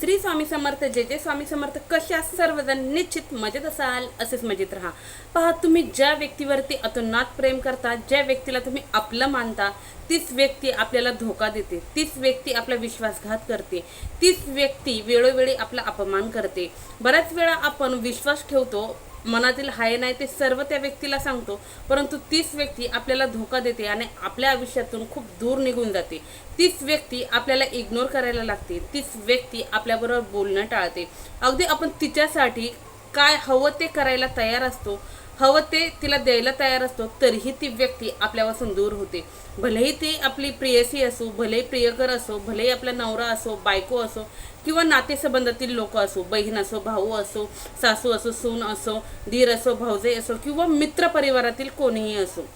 श्री स्वामी समर्थ जे जे स्वामी समर्थ कशा सर्वजण निश्चित मजेत असाल असेच मजेत राहा. पहा तुम्ही ज्या व्यक्तीवरती अतोनात प्रेम करता ज्या व्यक्तीला तुम्ही आपलं मानता तीच व्यक्ती आपल्याला धोका देते तीच व्यक्ती आपला विश्वासघात करते तीच व्यक्ती वेळोवेळी आपला अपमान करते. बऱ्याच वेळा आपण विश्वास ठेवतो मनातील हाय नाही ते सर्व त्या व्यक्तीला सांगतो. परंतु तीच व्यक्ती आपल्याला धोका देते आणि आपल्या आयुष्यातून खूप दूर निघून जाते. तीच व्यक्ती आपल्याला इग्नोर करायला लागते. तीच व्यक्ती आपल्याबरोबर बोलणं टाळते. अगदी आपण तिच्यासाठी काय हवं ते करायला तयार असतो हवं ते तिला द्यायला तयार असतो तरीही ती व्यक्ती आपल्यापासून दूर होते. भलेही ती आपली प्रियसी असो भलेही प्रियकर असो भलेही आपला नवरा असो बायको असो किंवा नातेसंबंधातील लोक असो बहीण असो भाऊ असो सासू असो सून असो धीर असो भाऊजे असो किंवा मित्र परिवारातील कोणीही असो.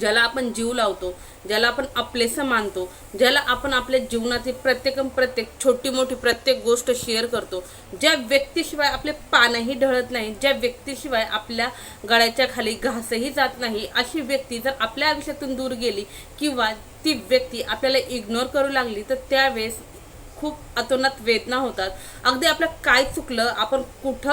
ज्याला आपण जीव लावतो ज्याला आपण आपलेसं मानतो ज्याला आपण आपल्या जीवनातील प्रत्येक प्रत्येक छोटी मोठी प्रत्येक गोष्ट शेअर करतो ज्या व्यक्तीशिवाय आपले पानही ढळत नाही ज्या व्यक्तीशिवाय आपल्या गळ्याच्या खाली घासही जात नाही अशी व्यक्ती जर आपल्या आयुष्यातून दूर गेली किंवा ती व्यक्ती आपल्याला इग्नोर करू लागली तर त्यावेळेस खूप अतोनात वेदना होतात. अगदी आपलं काय चुकलं आपण कुठं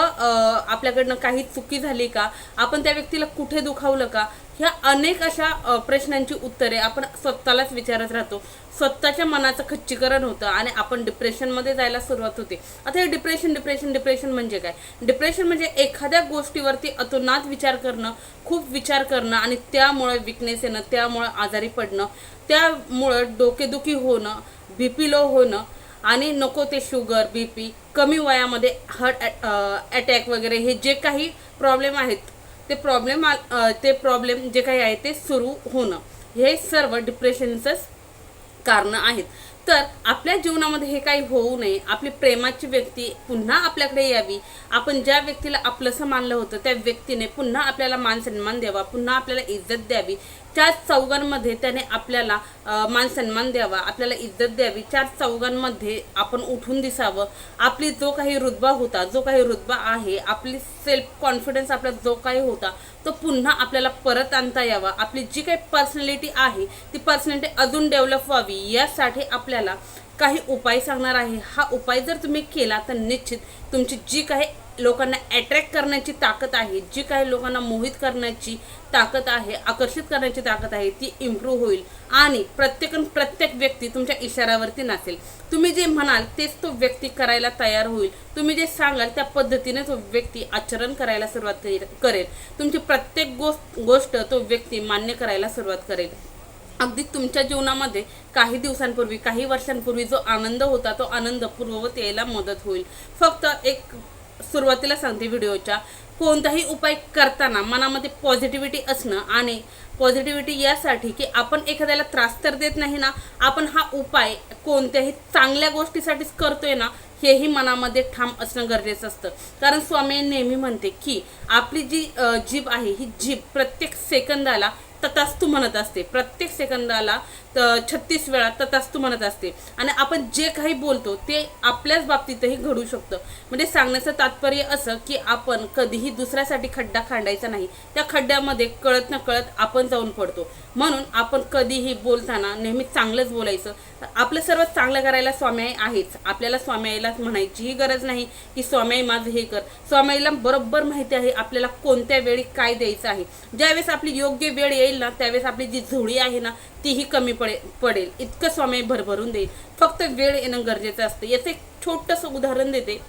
आपल्याकडनं काही चुकी झाली का आपण त्या व्यक्तीला कुठे दुखावलं का ह्या अनेक अशा प्रश्नांची उत्तरे आपण स्वतःलाच विचारत राहतो. स्वतःच्या मनाचं खच्चीकरण होतं आणि आपण डिप्रेशनमध्ये जायला सुरुवात होते. आता हे डिप्रेशन डिप्रेशन डिप्रेशन म्हणजे काय? डिप्रेशन म्हणजे एखाद्या गोष्टीवरती अतोनात विचार करणं खूप विचार करणं आणि त्यामुळे विकनेस येणं त्यामुळे आजारी पडणं त्यामुळं डोकेदुखी होणं बी पी लो होणं आणि नको ते शुगर बी पी कमी वयामध्ये हार्ट अटॅक वगैरे हे जे काही प्रॉब्लेम आहेत ते प्रॉब्लेम ते प्रॉब्लेम जे काही आहे ते सुरू होणं. हे सर्व डिप्रेशनचंच कारणं आहेत. तर आपल्या जीवनामध्ये हे काही होऊ नये. आपली प्रेमाची व्यक्ती पुन्हा आपल्याकडे यावी. आपण ज्या व्यक्तीला आपलंसं मानलं होतं त्या व्यक्तीने पुन्हा आपल्याला मान सन्मान द्यावा पुन्हा आपल्याला इज्जत द्यावी. चार चौघांमध्ये त्याने आपल्याला मान सन्मान द्यावा आपल्याला इज्जत द्यावी. चार चौघांमध्ये आपण उठून दिसावं. आपली जो काही रुतबा होता जो काही रुतबा आहे आपली सेल्फ कॉन्फिडन्स आपला जो काही होता तो पुन्हा आपल्याला परत आणता यावा. आपली जी काही पर्सनॅलिटी आहे ती पर्सनॅलिटी अजून डेव्हलप व्हावी. यासाठी आपल्याला काही उपाय सांगणार आहे. हा उपाय जर तुम्ही केला तर निश्चित तुमची जी काही लोकांना अट्रॅक्ट करण्याची ताकद आहे जी काही लोकांना मोहित करण्याची ताकद आहे आकर्षित करण्याची ताकद आहे ती इम्प्रूव्ह होईल. आणि प्रत्येकन प्रत्येक व्यक्ती तुमच्या इशाऱ्यावरती नाचेल तुम्ही जे म्हणाल तेच तो व्यक्ती करायला तयार होईल. तुम्ही जे सांगाल त्या पद्धतीने तो व्यक्ती आचरण करायला सुरुवात करेल. तुमची प्रत्येक गोष्ट गोष्ट तो व्यक्ती मान्य करायला सुरुवात करेल. अगदी तुमच्या जीवनामध्ये काही दिवसांपूर्वी काही वर्षांपूर्वी जो आनंद होता तो आनंद पूर्ववत यायला मदत होईल. फक्त एक सुरुवातीला सांगते व्हिडिओच्या कोणताही उपाय करताना मनामध्ये पॉझिटिव्हिटी असणं आणि पॉझिटिव्हिटी यासाठी की आपण एखाद्याला त्रास तर देत नाही ना आपण हा उपाय कोणत्याही चांगल्या गोष्टीसाठीच करतोय ना हेही मनामध्ये ठाम असणं गरजेचं असतं. कारण स्वामी नेहमी म्हणते की आपली जी जीभ आहे ही जीभ प्रत्येक सेकंदाला तथास्तू म्हणत असते. प्रत्येक सेकंदाला छत्तीस वेळा तथास्तू म्हणत असते. आणि आपण जे काही बोलतो ते आपल्याच बाबतीतही घडू शकतं. म्हणजे सांगण्याचं तात्पर्य असं की आपण कधीही दुसऱ्यासाठी खड्डा खांडायचा नाही. त्या खड्ड्यामध्ये कळत न कळत आपण जाऊन पडतो. म्हणून आपण कधीही बोलताना नेहमी चांगलंच बोलायचं. आपलं सर्व चांगलं करायला स्वामी आहेच. आपल्याला स्वामीला म्हणायचीही गरज नाही की स्वामी माझं हे कर. स्वामीला बरोबर माहिती आहे आपल्याला कोणत्या वेळी काय द्यायचं आहे. ज्यावेळेस आपली योग्य वेळ येईल ना त्यावेळेस आपली जी झोळी आहे ना तीही कमी पडे पडेल. इतकं स्वामी भरभरून देईल. फक्त वेळ येणं गरजेचं असतं. याचं एक छोटंसं उदाहरण देते.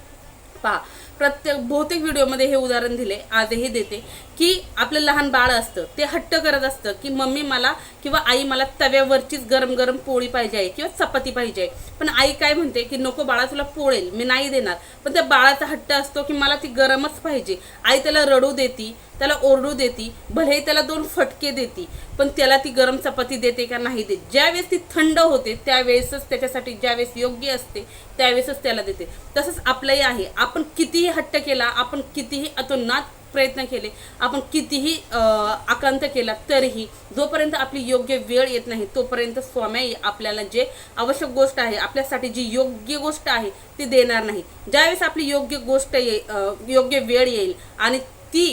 पहा. प्रत्येक बहुतेक व्हिडिओमध्ये हे उदाहरण दिले आजही देते की आपलं लहान बाळ असतं ते हट्ट करत असतं की मम्मी मला किंवा आई मला तव्यावरचीच गरम गरम पोळी पाहिजे आहे किंवा चपाती पाहिजे आहे. पण आई काय म्हणते की नको बाळा तुला पोळेल. मी नाही देणार. पण त्या बाळाचा हट्ट असतो की मला ती गरमच पाहिजे. आई त्याला रडू देती त्याला ओरडू देती भलेही त्याला दोन फटके देती पण त्याला ती गरम चपाती देते का नाही देत. ज्यावेळेस ती थंड होते त्यावेळेसच त्याच्यासाठी ज्यावेळेस योग्य असते त्यावेळेसच त्याला देते. तसंच आपलंही आहे. आपण कितीही हट्ट केला आपण कितीही अतोनात प्रयत्न केले आपण कितीही आकांत केला तरीही जोपर्यंत आपली योग्य वेळ येत नाही तोपर्यंत स्वामी आपल्याला जे आवश्यक गोष्ट आहे आपल्यासाठी जी योग्य गोष्ट आहे ती देणार नाही. ज्यावेळेस आपली योग्य गोष्ट ये योग्य वेळ येईल आणि ती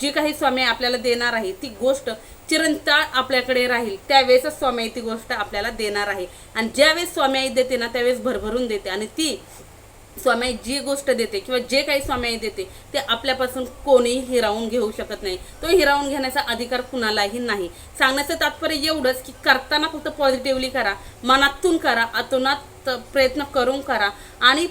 जी काही स्वामी आपल्याला देणार आहे ती गोष्ट चिरंतळ आपल्याकडे राहील. त्यावेळेसच स्वामी ती गोष्ट आपल्याला देणार आहे. आणि ज्यावेळेस स्वामी देते ना त्यावेळेस भरभरून देते. आणि ती स्वामी जी गोष्ट देते किंवा जे काही स्वामी देते ते आपल्यापासून कोणीही हिरावून घेऊ शकत नाही. तो हिरावून घेण्याचा अधिकार कुणालाही नाही. सांगण्याचं तात्पर्य एवढंच की करताना फक्त पॉझिटिव्हली करा मनातून करा अतोनात प्रयत्न करून करा आणि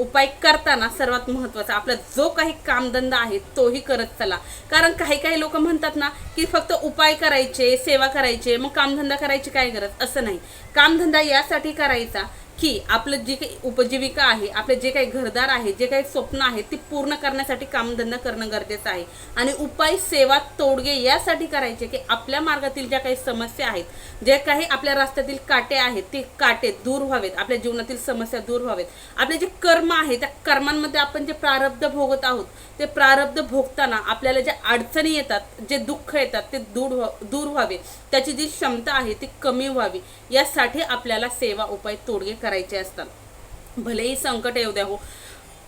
उपाय करताना सर्वात महत्त्वाचा आपला जो काही कामधंदा आहे तोही करत चला. कारण काही काही लोक म्हणतात ना की फक्त उपाय करायचे सेवा करायचे मग कामधंदा करायची काय गरज? असं नाही. कामधंदा यासाठी करायचा की आपलं जे काही उपजीविका आहे आपले जे काही घरदार आहे जे काही स्वप्न आहे ते पूर्ण करण्यासाठी कामधंदा करणं गरजेचं आहे. आणि उपाय सेवा तोडगे यासाठी करायचे की आपल्या मार्गातील ज्या काही समस्या आहेत जे काही आपल्या रस्त्यातील काटे आहेत ते काटे दूर व्हावेत आपल्या जीवनातील समस्या दूर व्हावेत. आपले जे कर्म आहे त्या कर्मांमध्ये आपण जे प्रारब्ध भोगत आहोत ते प्रारब्ध भोगताना आपल्याला ज्या अडचणी येतात जे दुःख येतात ते दूर व्हा दूर व्हावे. त्याची जी क्षमता आहे ती कमी व्हावी. यासाठी आपल्याला सेवा उपाय तोडगे करायचे असतात. भलेही संकट येऊ द्या हो.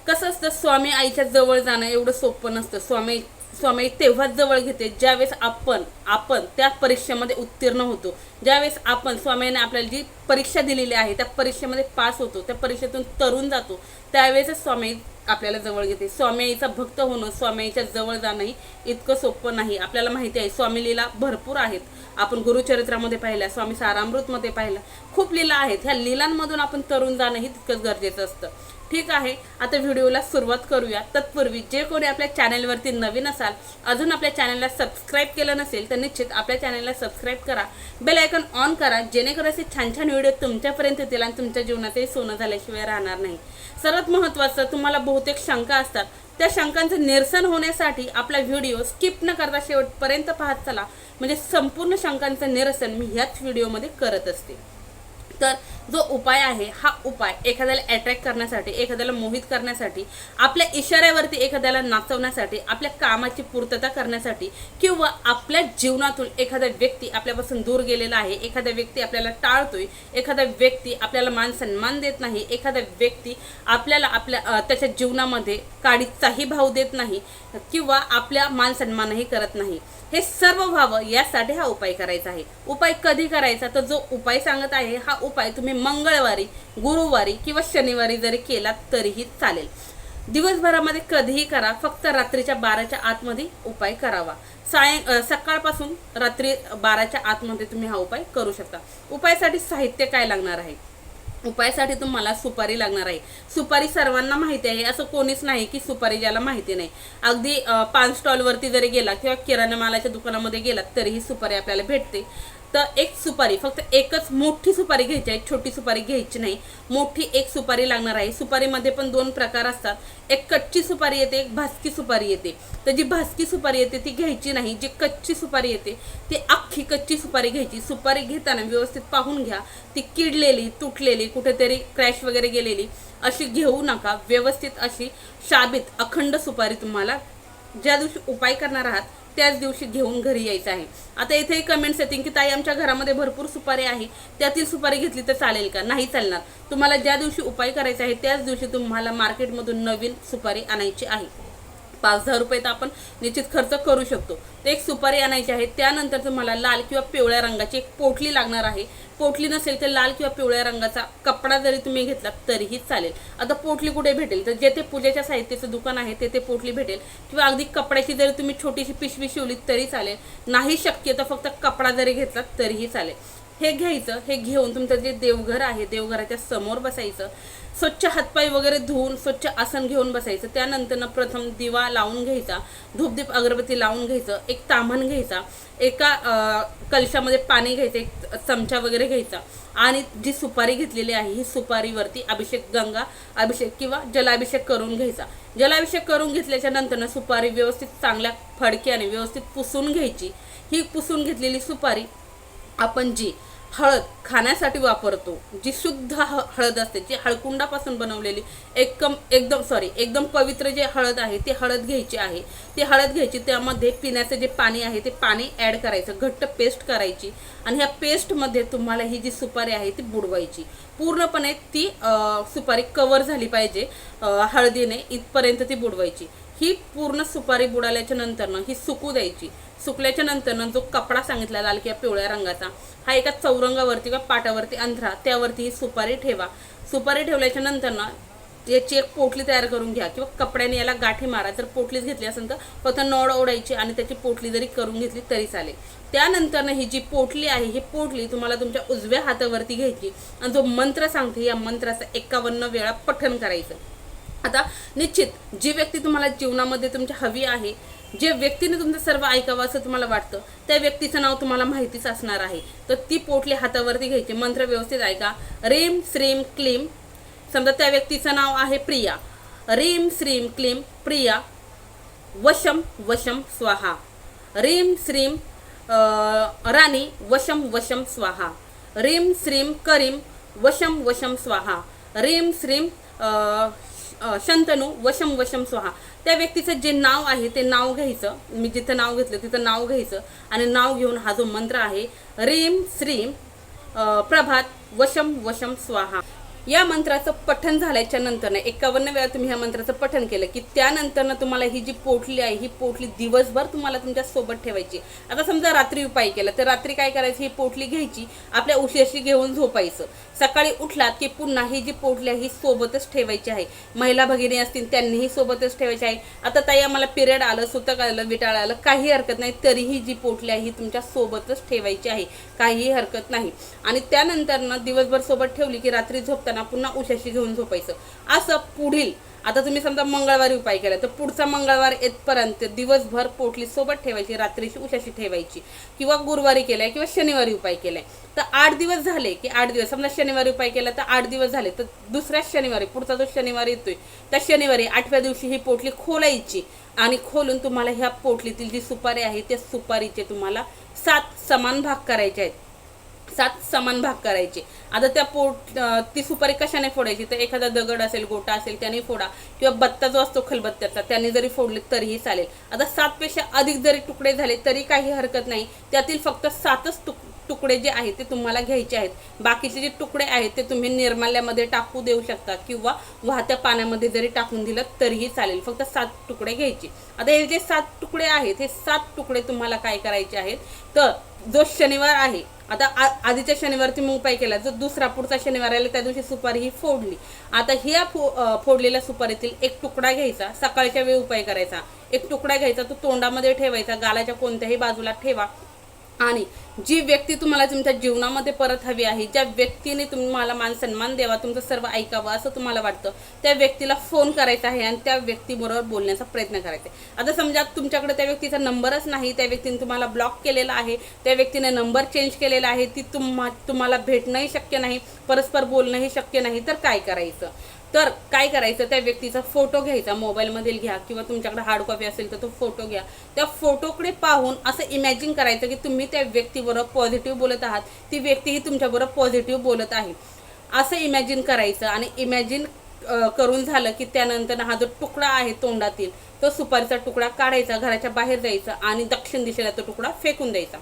कसं असतं स्वामी आईच्या जवळ जाणं एवढं सोपं नसतं. स्वामी स्वामी तेव्हाच जवळ घेते ज्यावेळेस आपण आपण त्या परीक्षेमध्ये उत्तीर्ण होतो. ज्यावेळेस आपण स्वामीने आपल्याला जी परीक्षा दिलेली आहे त्या परीक्षेमध्ये पास होतो त्या परीक्षेतून तरुण जातो त्यावेळेसच स्वामी आपल्याला जवळ घेते. स्वामीचा भक्त होणं स्वामीच्या जवळ जाणंही इतकं सोपं नाही. आपल्याला माहिती आहे स्वामी लीला भरपूर आहेत. आपण गुरुचरित्रामध्ये पाहिल्या स्वामी सारामृतमध्ये पाहिलं खूप लीला आहेत. ह्या लीलांमधून आपण तरुण जाणंही तितकंच गरजेचं असतं. ठीक आहे आता व्हिडिओला सुरुवात करूया. तत्पूर्वी जे कोणी आपल्या चॅनलवरती नवीन असाल अजून आपल्या चॅनलला सबस्क्राईब केलं नसेल तर निश्चित आपल्या चॅनलला सबस्क्राईब करा. बेल आयकॉन ऑन करा जेणेकरून असे छान छान व्हिडिओ तुमच्यापर्यंत येतील आणि तुमच्या जीवनातही सोनं झाल्याशिवाय राहणार नाही. सर्वात महत्त्वाचं तुम्हाला बहुतेक शंका असतात. त्या शंकांचं निरसन होण्यासाठी आपला व्हिडिओ स्किप न करता शेवटपर्यंत पाहत चला. म्हणजे संपूर्ण शंकांचं निरसन मी ह्याच व्हिडिओमध्ये करत असते. तर जो उपाय आहे हा उपाय एखाद्याला अट्रॅक्ट करण्यासाठी एखाद्याला मोहित करण्यासाठी आपल्या इशाऱ्यावरती एखाद्याला नाचवण्यासाठी आपल्या कामाची पूर्तता करण्यासाठी किंवा आपल्या जीवनातून एखादा व्यक्ती आपल्यापासून दूर गेलेला आहे एखादा व्यक्ती आपल्याला टाळतोय एखादा व्यक्ती आपल्याला मान सन्मान देत नाही एखादा व्यक्ती आपल्याला आपल्या त्याच्या जीवनामध्ये काडीचाही भाव देत नाही किंवा आपल्या मान सन्मानही करत नाही. हे सर्व व्हावं यासाठी हा उपाय करायचा आहे. उपाय कधी करायचा? तर जो उपाय सांगत आहे हा उपाय तुम्ही मंगळवारी गुरुवारी किंवा शनिवारी जरी केला तरीही चालेल. दिवसभरामध्ये कधीही करा फक्त रात्रीच्या बाराच्या आतमध्ये उपाय करावा. साय सकाळपासून रात्री बाराच्या आतमध्ये तुम्ही हा उपाय करू शकता. उपायासाठी साहित्य काय लागणार आहे? उपायासाठी तुम्हाला सुपारी लागणार आहे. सुपारी सर्वांना माहिती आहे. असं कोणीच नाही की सुपारी ज्याला माहिती नाही. अगदी पान स्टॉलवरती जरी गेला किंवा किराणा मालाच्या दुकानामध्ये गेलात तरीही सुपारी आपल्याला भेटते. तर एक सुपारी फक्त एकच मोठी सुपारी घ्यायची आहे छोटी सुपारी घ्यायची नाही. मोठी एक सुपारी लागणार आहे. सुपारीमध्ये पण दोन प्रकार असतात. एक कच्ची सुपारी येते एक भासकी सुपारी येते. तर जी भासकी सुपारी येते ती घ्यायची नाही. जी कच्ची सुपारी येते ती अख्खी कच्ची सुपारी घ्यायची. सुपारी घेताना व्यवस्थित पाहून घ्या. ती किडलेली तुटलेली कुठेतरी क्रॅश वगैरे गेलेली अशी घेऊ नका. व्यवस्थित अशी शाबित अखंड सुपारी तुम्हाला ज्या दिवशी उपाय करणार आहात त्याच दिवशी घेऊन घरी यायचं आहे. आता इथेही कमेंट्स येतील की ताई आमच्या घरामध्ये भरपूर सुपारी आहे. त्यातील सुपारी घेतली तर चालेल का? नाही चालणार. तुम्हाला ज्या दिवशी उपाय करायचा आहे त्याच दिवशी तुम्हाला मार्केटमधून नवीन सुपारी आणायची आहे. पाच दहा रुपये तर आपण निश्चित खर्च करू शकतो. एक सुपारी आणायची आहे त्यानंतर तुम्हाला लाल किंवा पिवळ्या रंगाची एक पोटली लागणार आहे. पोटली नसेल तर लाल किंवा पिवळ्या रंगाचा कपडा जरी तुम्ही घेतला तरीही चालेल. आता पोटली कुठे भेटेल? तर जेथे पूजेच्या साहित्याचं दुकान आहे तेथे पोटली भेटेल. किंवा अगदी कपड्याची जरी तुम्ही छोटीशी पिशवी शिवली तरी चालेल. नाही शक्य तर फक्त कपडा जरी घेतला तरीही चालेल. हे घ्यायचं हे घेऊन तुमचं जे देवघर आहे देवघराच्या समोर बसायचं. स्वच्छ हातपाय वगैरे धुवून स्वच्छ आसन घेऊन बसायचं. त्यानंतरनं प्रथम दिवा लावून घ्यायचा धूपदीप अगरबत्ती लावून घ्यायचं एक तामण घ्यायचा एका कलशामध्ये पाणी घ्यायचं एक चमचा वगैरे घ्यायचा. आणि जी सुपारी घेतलेली आहे ही सुपारीवरती अभिषेक गंगा अभिषेक किंवा जलाभिषेक करून घ्यायचा. जलाभिषेक करून घेतल्याच्या नंतरनं सुपारी व्यवस्थित चांगल्या फडक्याने व्यवस्थित पुसून घ्यायची. ही पुसून घेतलेली सुपारी आपण जी हळद खाण्यासाठी वापरतो जी शुद्ध ह- हळद असते जी हळकुंडापासून बनवलेली एकदम एकदम सॉरी एकदम पवित्र जे हळद आहे ती हळद घ्यायची आहे. ती हळद घ्यायची त्यामध्ये पिण्याचं जे पाणी आहे ते पाणी ॲड करायचं घट्ट पेस्ट करायची आणि ह्या पेस्टमध्ये तुम्हाला ही जी सुपारी आहे ती बुडवायची. पूर्णपणे ती सुपारी कवर झाली पाहिजे हळदीने इथपर्यंत ती बुडवायची. ही पूर्ण सुपारी बुडाल्याच्या नंतरनं ही सुकू द्यायची. सुकल्याच्या नंतरनं जो कपडा सांगितला लाल किंवा पिवळ्या रंगाचा हा एका चौरंगावरती किंवा पाटावरती अंधरा त्यावरती ही सुपारी ठेवा. सुपारी ठेवल्याच्या नंतरनं याची एक पोटली तयार करून घ्या किंवा कपड्याने याला गाठी मारा. जर पोटलीच घेतली असेल तर फक्त नळ ओढायची आणि त्याची पोटली जरी करून घेतली तरी चालेल. त्यानंतर ही जी पोटली आहे ही पोटली तुम्हाला तुमच्या उजव्या हातावरती घ्यायची आणि जो मंत्र सांगते या मंत्राचं एकावन्न वेळा पठण करायचं. आता निश्चित जी व्यक्ती तुम्हाला जीवनामध्ये तुमच्या हवी आहे जे व्यक्तीने तुमचं सर्व ऐकावं असं तुम्हाला वाटतं त्या व्यक्तीचं नाव तुम्हाला माहितीच असणार आहे. तर ती पोटली हातावरती घ्यायची. मंत्र व्यवस्थित ऐका. रेम श्रीम क्लीम. समजा त्या व्यक्तीचं नाव आहे प्रिया. रेम श्रीम क्लीम. प्रिया. वशम वशम स्वाहा. रेम श्रीम राणी. वशम वशम स्वाहा. रेम श्रीम करीम. वशम वशम स्वाहा. रेम श्रीम शंतनू. वशम वशम स्वाहा. त्या व्यक्तीचं जे नाव आहे ते नाव घ्यायचं. मी जिथं नाव घेतलं तिथं नाव घ्यायचं. आणि नाव घेऊन हा जो मंत्र आहे रीम श्रीम प्रभात वशम वशम स्वाहा. या मंत्राचं पठण झाल्याच्या नंतरनं एकावन्न वेळा तुम्ही ह्या मंत्राचं पठण केलं की त्यानंतरनं तुम्हाला ही जी पोटली आहे ही पोटली दिवसभर तुम्हाला तुमच्यासोबत ठेवायची. आता समजा रात्री उपाय केला तर रात्री काय करायचं? ही पोटली घ्यायची आपल्या उशीरशी घेऊन झोपायचं. सकाळी उठलात की पुन्हा ही जी पोटली आहे ही सोबतच ठेवायची आहे. महिला भगिनी असतील त्यांनीही सोबतच ठेवायची आहे. आता ताई आम्हाला पिरियड आलं सुतक आलं विटाळ आलं काही हरकत नाही तरीही जी पोटली आहे ही तुमच्या सोबतच ठेवायची आहे. काहीही हरकत नाही. आणि त्यानंतरनं दिवसभर सोबत ठेवली की रात्री झोपता झोपताना पुन्हा उशाशी घेऊन झोपायचं. असं पुढील आता तुम्ही समजा मंगळवारी उपाय केला तर पुढचा मंगळवार येतपर्यंत दिवसभर पोटली सोबत ठेवायची रात्रीची उशाशी ठेवायची. किंवा गुरुवारी केलाय किंवा शनिवारी उपाय केलाय. तर आठ दिवस झाले की आठ दिवस. समजा शनिवारी उपाय केला तर आठ दिवस झाले तर दुसऱ्या शनिवारी पुढचा जो शनिवारी येतोय त्या शनिवारी आठव्या दिवशी ही पोटली खोलायची आणि खोलून तुम्हाला ह्या पोटलीतील जी सुपारी आहे त्या सुपारीचे तुम्हाला सात समान भाग करायचे आहेत. सात समान भाग करायचे. आता त्या पोट ती सुपारी कशाने फोडायची? तर एखादा दगड असेल गोटा असेल त्याने फोडा. किंवा बत्ता जो असतो खलबत्त्याचा त्याने जरी फोडले तरीही चालेल. आता सातपेक्षा अधिक जरी तुकडे झाले तरी काही हरकत नाही. त्यातील फक्त सातच तुक तुकडे जे आहेत ते तुम्हाला घ्यायचे आहेत. बाकीचे जे तुकडे आहेत ते तुम्ही निर्माल्यामध्ये टाकू देऊ शकता. किंवा वाहत्या पाण्यामध्ये जरी टाकून दिलं तरीही चालेल. फक्त सात तुकडे घ्यायचे. आता हे जे सात तुकडे आहेत हे सात तुकडे तुम्हाला काय करायचे आहेत? तर जो शनिवार आहे आता आ- आधीच्या शनिवार तुम्ही उपाय केला जो दुसरा पुढचा शनिवार आला त्या दिवशी सुपारी ही फोडली. आता ह्या फो फोडलेल्या सुपारीतील एक तुकडा घ्यायचा सकाळच्या वेळी उपाय करायचा. एक तुकडा घ्यायचा तो तोंडामध्ये ठेवायचा गालाच्या कोणत्याही बाजूला ठेवा. आणि जी व्यक्ती तुम्हाला तुमच्या जीवनामध्ये परत हवी आहे ज्या व्यक्तीने तुम्हाला मान सन्मान द्यावा तुमचं सर्व ऐकावं असं तुम्हाला वाटतं त्या व्यक्तीला फोन करायचा आहे आणि त्या व्यक्तीबरोबर बोलण्याचा प्रयत्न करायचा आहे. आता समजा तुमच्याकडे त्या व्यक्तीचा नंबरच नाही त्या व्यक्तीने तुम्हाला ब्लॉक केलेला आहे त्या व्यक्तीने नंबर चेंज केलेला आहे ती तुम्हा तुम्हाला भेटणंही शक्य नाही परस्पर बोलणंही शक्य नाही तर काय करायचं? तर काय करायचं त्या व्यक्तीचा फोटो घ्यायचा मोबाईलमधील घ्या किंवा तुमच्याकडे हार्ड कॉपी असेल तर तो फोटो घ्या. त्या फोटोकडे पाहून असं इमॅजिन करायचं की तुम्ही त्या व्यक्तीबरोबर पॉझिटिव्ह बोलत आहात. ती व्यक्तीही तुमच्याबरोबर पॉझिटिव्ह बोलत आहे. असं इमॅजिन करायचं आणि इमॅजिन करून झालं की त्यानंतर हा जो तुकडा आहे तोंडातील तो सुपारीचा तुकडा काढायचा घराच्या बाहेर जायचा आणि दक्षिण दिशेला तो तुकडा फेकून द्यायचा.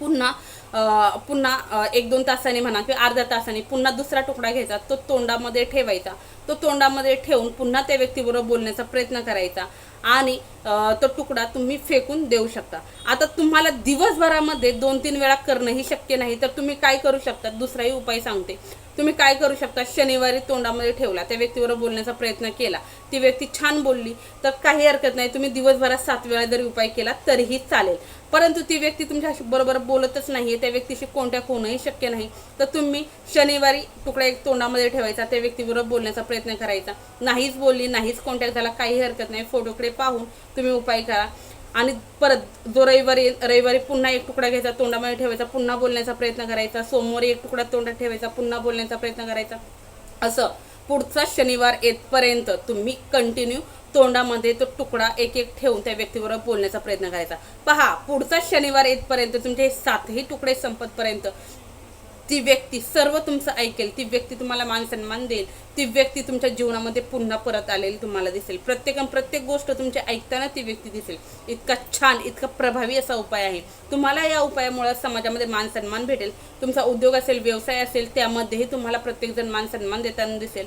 पुन्हा पुन्हा एक दोन तासाने म्हणा किंवा अर्ध्या तासाने पुन्हा दुसरा तुकडा घ्यायचा तो तोंडामध्ये ठेवायचा. तो तोंडामध्ये ठेवून पुन्हा त्या व्यक्तीबरोबर बोलण्याचा प्रयत्न करायचा आणि तो तुकडा तुम्ही फेकून देऊ शकता. आता तुम्हाला दिवसभरामध्ये दोन तीन वेळा करणंही शक्य नाही तर तुम्ही काय करू शकता? दुसराही उपाय सांगते. तुम्ही काय करू शकता? शनिवारी तोंडामध्ये ठेवला त्या व्यक्तीवर बोलण्याचा प्रयत्न केला ती व्यक्ती छान बोलली तर काही हरकत नाही तुम्ही दिवसभरात सात वेळा जरी उपाय केला तरीही चालेल. परंतु ती व्यक्ती तुमच्याशी बरोबर बोलतच नाहीये त्या व्यक्तीशी कॉन्टॅक्ट होणंही शक्य नाही. तर तुम्ही शनिवारी तुकडा एक तोंडामध्ये ठेवायचा त्या व्यक्तीबरोबर बोलण्याचा प्रयत्न करायचा. नाहीच बोलली नाहीच कॉन्टॅक्ट झाला काही हरकत नाही फोटोकडे पाहून तुम्ही उपाय करा. आणि परत जो रविवारी रविवारी पुन्हा एक तुकडा घ्यायचा तोंडामध्ये ठेवायचा पुन्हा बोलण्याचा प्रयत्न करायचा सोमवारी एक तुकडा तोंडात ठेवायचा पुन्हा बोलण्याचा प्रयत्न करायचा. असं पुढचा शनिवार येतपर्यंत तुम्ही कंटिन्यू तोंडामध्ये तो तुकडा एक एक ठेवून त्या व्यक्तीबरोबर बोलण्याचा प्रयत्न करायचा. पहा पुढचा शनिवार येतपर्यंत तुमचे हे सातही तुकडे संपतपर्यंत ती व्यक्ती सर्व तुमचं ऐकेल ती व्यक्ती तुम्हाला मान सन्मान देईल ती व्यक्ती तुमच्या जीवनामध्ये पुन्हा परत आलेली तुम्हाला दिसेल. प्रत्येक प्रत्येक गोष्ट तुमच्या ऐकताना ती व्यक्ती दिसेल. इतका छान इतका प्रभावी असा उपाय आहे. तुम्हाला या उपायामुळे समाजामध्ये मान सन्मान भेटेल. तुमचा उद्योग असेल व्यवसाय असेल त्यामध्येही तुम्हाला प्रत्येकजण मान सन्मान देताना दिसेल.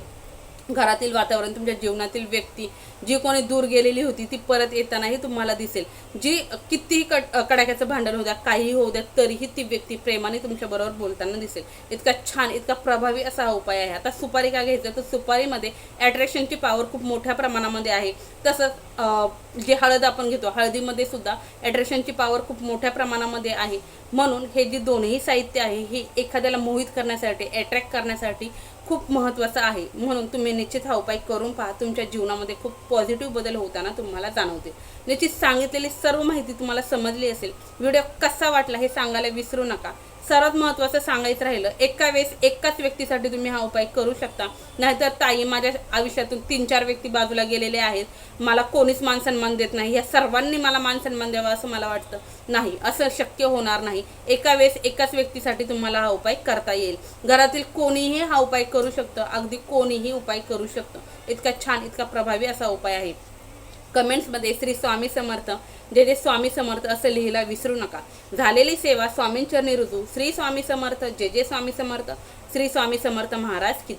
घरातील वातावरण तुमच्या जीवनातील व्यक्ती जी कोणी दूर गेलेली होती ती परत येतानाही तुम्हाला दिसेल. जी कितीही कट कडाक्याचं भांडण होऊ द्या काहीही होऊ द्या तरीही ती व्यक्ती प्रेमाने तुमच्याबरोबर बोलताना दिसेल. इतका छान इतका प्रभावी असा हा उपाय आहे. आता सुपारी का घ्यायचं? तर सुपारीमध्ये ॲट्रॅक्शनची पॉवर खूप मोठ्या प्रमाणामध्ये आहे. तसंच जे हळद आपण घेतो हळदीमध्ये सुद्धा ॲट्रॅक्शनची पॉवर खूप मोठ्या प्रमाणामध्ये आहे. म्हणून हे जे दोन्ही साहित्य आहे हे एखाद्याला मोहित करण्यासाठी अट्रॅक्ट करण्यासाठी खूप महत्त्वाचं आहे. म्हणून तुम्ही निश्चित हा उपाय करून पहा. तुमच्या जीवनामध्ये खूप पॉझिटिव्ह बदल होताना तुम्हाला जाणवते निश्चित सांगितलेली सर्व माहिती तुम्हाला समजली असेल. व्हिडिओ कसा वाटला हे सांगायला विसरू नका. सर्वात महत्त्वाचं सांगायचं राहिलं एका वेळेस एकाच व्यक्तीसाठी तुम्ही हा उपाय करू शकता. नाहीतर ताई माझ्या आयुष्यातून तीन चार व्यक्ती बाजूला गेलेले आहेत. मला कोणीच मान सन्मान देत नाही. या सर्वांनी मला मान सन्मान द्यावा असं मला वाटतं. नाही असं शक्य होणार नाही. एका वेळेस एकाच व्यक्तीसाठी तुम्हाला हा उपाय करता येईल. घरातील कोणीही हा उपाय करू शकतं. अगदी कोणीही उपाय करू शकतं. इतका छान इतका प्रभावी असा उपाय आहे. कमेंट्समध्ये श्री स्वामी समर्थ जे जे स्वामी समर्थ असं लिहायला विसरू नका. झालेली सेवा स्वामींचरणी रुजू. श्री स्वामी समर्थ जे जे स्वामी समर्थ श्री स्वामी समर्थ महाराज की